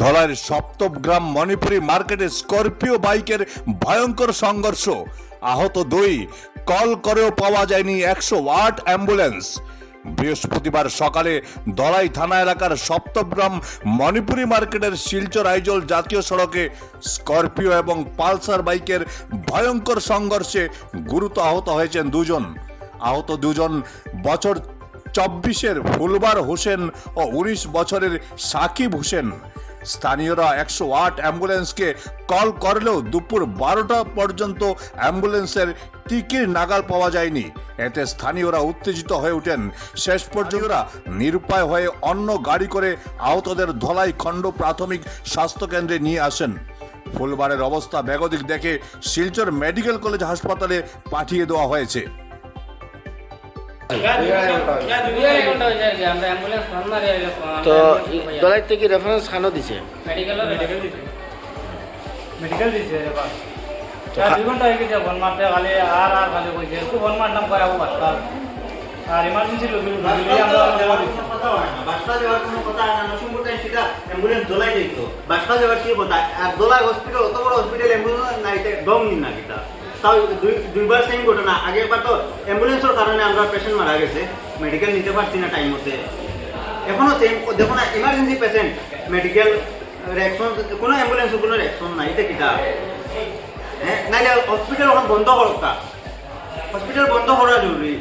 ধলাইয়ের সপ্তগ্রাম মণিপুরি মার্কেটে স্করপিও বাইকের ভয়ঙ্কর সংঘর্ষ। আহত দুই, কল করেও পাওয়া যায়নি একশো ওয়াট অ্যাম্বুলেন্স। বৃহস্পতিবার সকালে দলাই থানা এলাকার সপ্তগ্রাম মণিপুরি মার্কেটের শিলচর আইজল জাতীয় সড়কে স্করপিও এবং পালসার বাইকের ভয়ঙ্কর সংঘর্ষে গুরুতর আহত হয়েছেন দুজন। আহত দুজন বছর চব্বিশের ফুলবার হোসেন ও উনিশ বছরের সাকিব হোসেন। স্থানীয়রা একশো আট অ্যাম্বুলেন্সকে কল করলেও দুপুর বারোটা পর্যন্ত অ্যাম্বুলেন্সের টিকির নাগাল পাওয়া যায়নি। এতে স্থানীয়রা উত্তেজিত হয়ে ওঠেন। শেষ পর্যন্ত নিরুপায় হয়ে অন্য গাড়ি করে আহতদের ধলাই খণ্ড প্রাথমিক স্বাস্থ্যকেন্দ্রে নিয়ে আসেন। ফুলবারের অবস্থা বেগদিক দেখে শিলচর মেডিকেল কলেজ হাসপাতালে পাঠিয়ে দেওয়া হয়েছে। তো দলাই থেকে রেফারেন্স খানো দিছে। মেডিকেল দিছে। মেডিকেল দিছে। এবার। চার দুই ঘণ্টা হয়ে গেছে ফোন মারতে খালি আর আর খালি কইছে। একটু ফোন মারলাম কয় আবু বাচ্চা। আর ইমার্জেন্সি লোকের লোকের আমরা দেওয়া দিচ্ছি বাসটা যাওয়ার কোনো কথা না। নসুমপুরটাই সেটা অ্যাম্বুলেন্স দোলাই যেত বাসটা যাওয়ার কি কথা? আর দোলাই হসপিটাল অত বড় হসপিটাল অ্যাম্বুলেন্স নাই দম নিন না কিতা তাও দুই দুইবার সেম ঘটনা। আগের বার তো অ্যাম্বুলেন্সের কারণে আমরা পেশেন্ট মারা গেছে। মেডিকেল নিতে পারছি না টাইম মতে। এখনও সেম দেখো না ইমার্জেন্সি পেশেন্ট মেডিকেল রেকশন কোনো অ্যাম্বুলেন্সের কোনো রেকশন নাই। এটা কিতা? হ্যাঁ নাইলে হসপিটাল ওখানে বন্ধ করতা হসপিটাল বন্ধ করা জরুরি